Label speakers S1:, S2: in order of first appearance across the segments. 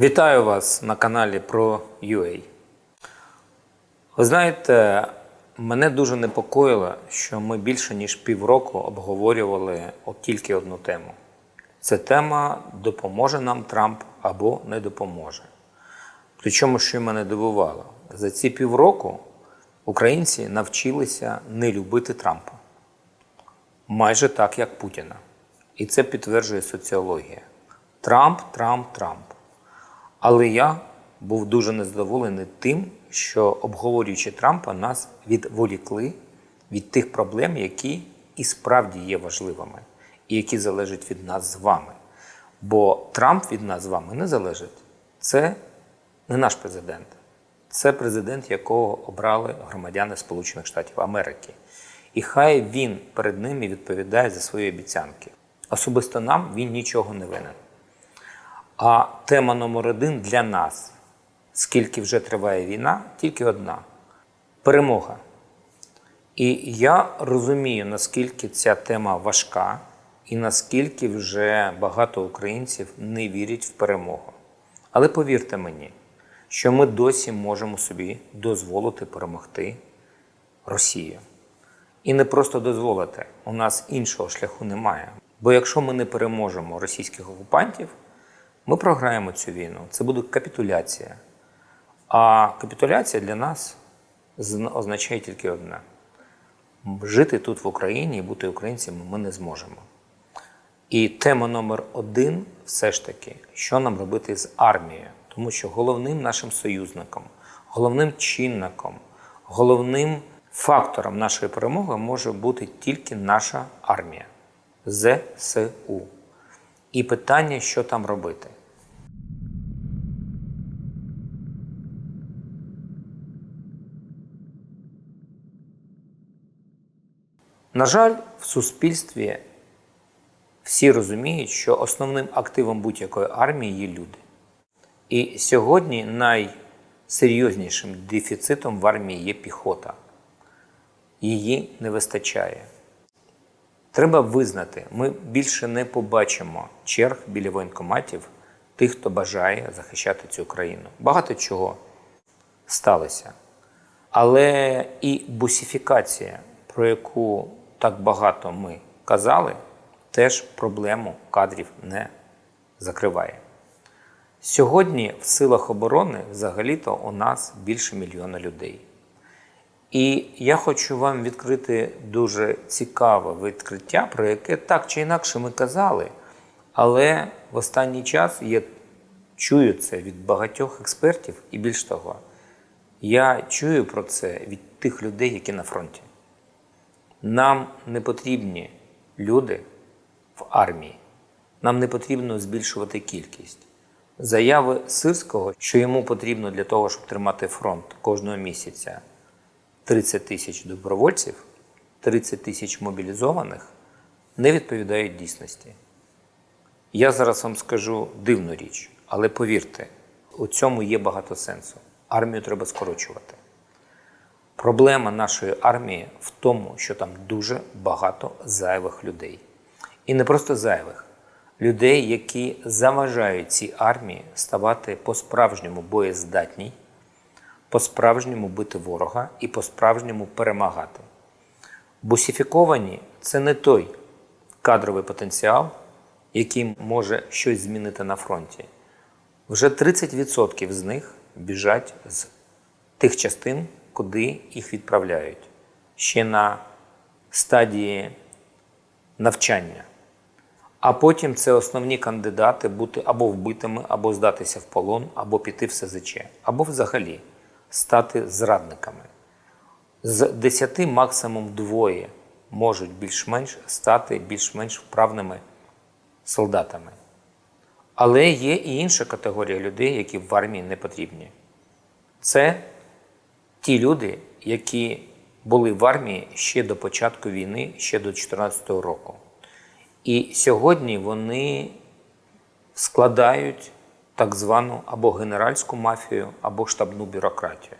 S1: Вітаю вас на каналі про UA. Ви знаєте, мене дуже непокоїло, що ми більше ніж півроку обговорювали тільки одну тему. Це тема допоможе нам Трамп або не допоможе. Причому, що мене дивувало, за ці півроку українці навчилися не любити Трампа. Майже так, як Путіна. І це підтверджує соціологія. Трамп, Трамп, Трамп. Але я був дуже незадоволений тим, що обговорюючи Трампа, нас відволікли від тих проблем, які і справді є важливими, і які залежать від нас з вами. Бо Трамп від нас з вами не залежить. Це не наш президент. Це президент, якого обрали громадяни Сполучених Штатів Америки. І хай він перед ними відповідає за свої обіцянки. Особисто нам він нічого не винен. А тема номер один для нас, скільки вже триває війна, тільки одна перемога. І я розумію, наскільки ця тема важка, і наскільки вже багато українців не вірять в перемогу. Але повірте мені, що ми досі можемо собі дозволити перемогти Росію. І не просто дозволити, у нас іншого шляху немає. Бо якщо ми не переможемо російських окупантів, ми програємо цю війну. Це буде капітуляція. А капітуляція для нас означає тільки одне: жити тут в Україні і бути українцями ми не зможемо. І тема номер один все ж таки, що нам робити з армією. Тому що головним нашим союзником, головним чинником, головним фактором нашої перемоги може бути тільки наша армія ЗСУ. І питання, що там робити. На жаль, в суспільстві всі розуміють, що основним активом будь-якої армії є люди. І сьогодні найсерйознішим дефіцитом в армії є піхота. Її не вистачає. Треба визнати, ми більше не побачимо черг біля воєнкоматів тих, хто бажає захищати цю країну. Багато чого сталося. Але і бусифікація, про яку так багато ми казали, теж проблему кадрів не закриває. Сьогодні в силах оборони взагалі-то у нас більше мільйона людей. І я хочу вам відкрити дуже цікаве відкриття, про яке так чи інакше ми казали. Але в останній час я чую це від багатьох експертів, і більш того, я чую про це від тих людей, які на фронті. Нам не потрібні люди в армії. Нам не потрібно збільшувати кількість. Заяви Сирського, що йому потрібно для того, щоб тримати фронт кожного місяця 30 тисяч добровольців, 30 тисяч мобілізованих, не відповідають дійсності. Я зараз вам скажу дивну річ, але повірте, у цьому є багато сенсу. Армію треба скорочувати. Проблема нашої армії в тому, що там дуже багато зайвих людей. І не просто зайвих людей, які заважають цій армії ставати по-справжньому боєздатній, по-справжньому бити ворога і по-справжньому перемагати. Бусифіковані це не той кадровий потенціал, який може щось змінити на фронті. Вже 30% з них біжать з тих частин, куди їх відправляють, ще на стадії навчання. А потім це основні кандидати бути або вбитими, або здатися в полон, або піти в СЗЧ, або взагалі стати зрадниками. З 10 максимум двоє можуть більш-менш стати більш-менш вправними солдатами. Але є і інша категорія людей, які в армії не потрібні. Це ті люди, які були в армії ще до початку війни, ще до 2014 року. І сьогодні вони складають так звану або генеральську мафію, або штабну бюрократію.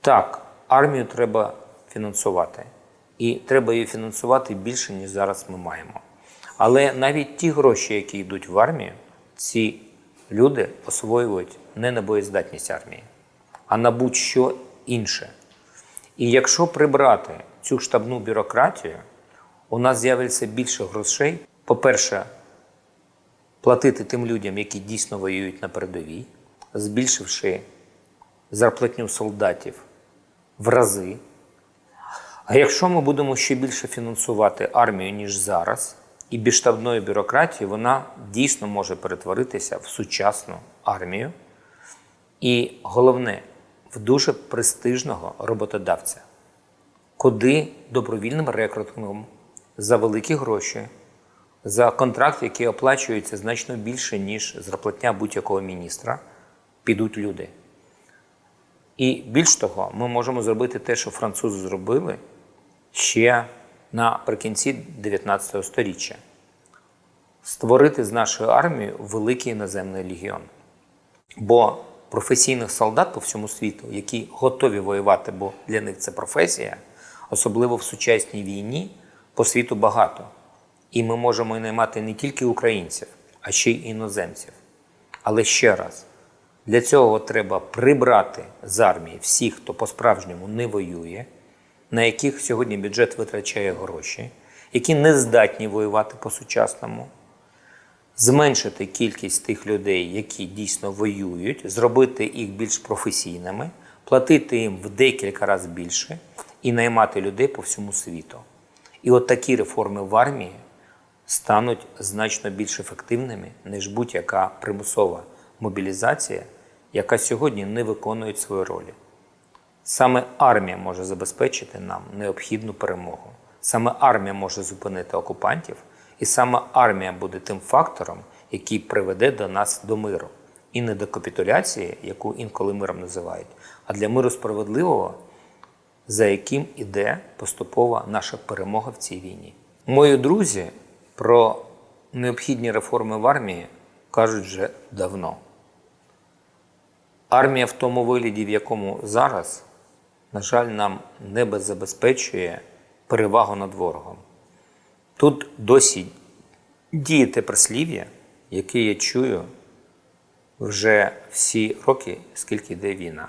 S1: Так, армію треба фінансувати. І треба її фінансувати більше, ніж зараз ми маємо. Але навіть ті гроші, які йдуть в армію, ці люди освоюють не на боєздатність армії, а на будь-що інше. І якщо прибрати цю штабну бюрократію, у нас з'явиться більше грошей. По-перше, платити тим людям, які дійсно воюють на передовій, збільшивши зарплатню солдатів в рази. А якщо ми будемо ще більше фінансувати армію, ніж зараз, і без штабної бюрократії, вона дійсно може перетворитися в сучасну армію. І головне, в дуже престижного роботодавця, куди добровільним рекрутингом за великі гроші, за контракт, який оплачується значно більше, ніж зарплатня будь-якого міністра, підуть люди. І більш того, ми можемо зробити те, що французи зробили ще наприкінці 19 століття. Створити з нашою армією великий іноземний легіон. Бо професійних солдат по всьому світу, які готові воювати, бо для них це професія, особливо в сучасній війні, по світу багато. І ми можемо наймати не тільки українців, а ще й іноземців. Але ще раз, для цього треба прибрати з армії всіх, хто по-справжньому не воює, на яких сьогодні бюджет витрачає гроші, які не здатні воювати по-сучасному, зменшити кількість тих людей, які дійсно воюють, зробити їх більш професійними, платити їм в декілька разів більше і наймати людей по всьому світу. І от такі реформи в армії стануть значно більш ефективними, ніж будь-яка примусова мобілізація, яка сьогодні не виконує свої ролі. Саме армія може забезпечити нам необхідну перемогу. Саме армія може зупинити окупантів, і саме армія буде тим фактором, який приведе до нас до миру. І не до капітуляції, яку інколи миром називають, а для миру справедливого, за яким іде поступова наша перемога в цій війні. Мої друзі про необхідні реформи в армії кажуть вже давно. Армія в тому вигляді, в якому зараз, на жаль, нам не забезпечує перевагу над ворогом. Тут досі діє те прислів'я, яке я чую вже всі роки, скільки йде війна.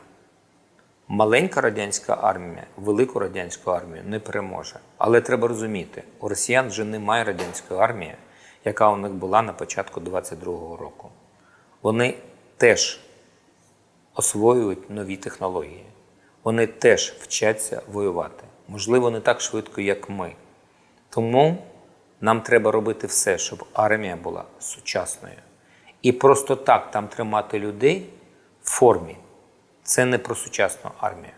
S1: Маленька радянська армія велику радянську армію не переможе. Але треба розуміти, у росіян вже немає радянської армії, яка у них була на початку 22-го року. Вони теж освоюють нові технології. Вони теж вчаться воювати. Можливо, не так швидко, як ми. Тому нам треба робити все, щоб армія була сучасною. І просто так там тримати людей в формі це не про сучасну армію.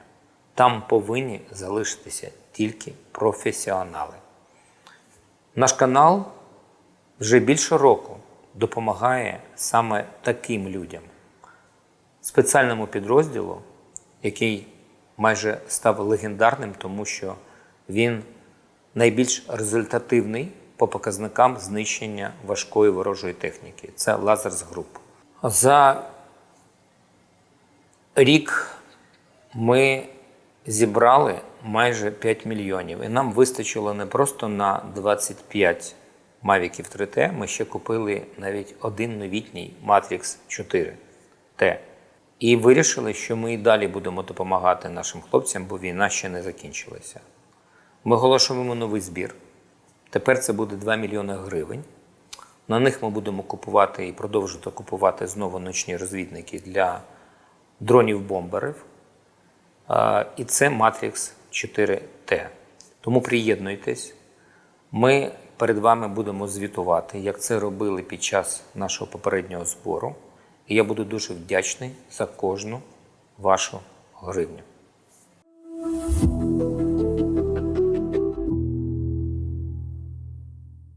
S1: Там повинні залишитися тільки професіонали. Наш канал вже більше року допомагає саме таким людям, спеціальному підрозділу, який майже став легендарним, тому що він найбільш результативний по показникам знищення важкої ворожої техніки. Це Лазерс Груп. За рік ми зібрали майже 5 мільйонів, і нам вистачило не просто на 25 Mavic 3T, ми ще купили навіть один новітній Matrix 4T. І вирішили, що ми і далі будемо допомагати нашим хлопцям, бо війна ще не закінчилася. Ми оголошуємо новий збір. Тепер це буде 2 мільйони гривень. На них ми будемо купувати і продовжувати купувати знову ночні розвідники для дронів-бомберів. І це Matrix 4T. Тому приєднуйтесь. Ми перед вами будемо звітувати, як це робили під час нашого попереднього збору. І я буду дуже вдячний за кожну вашу гривню.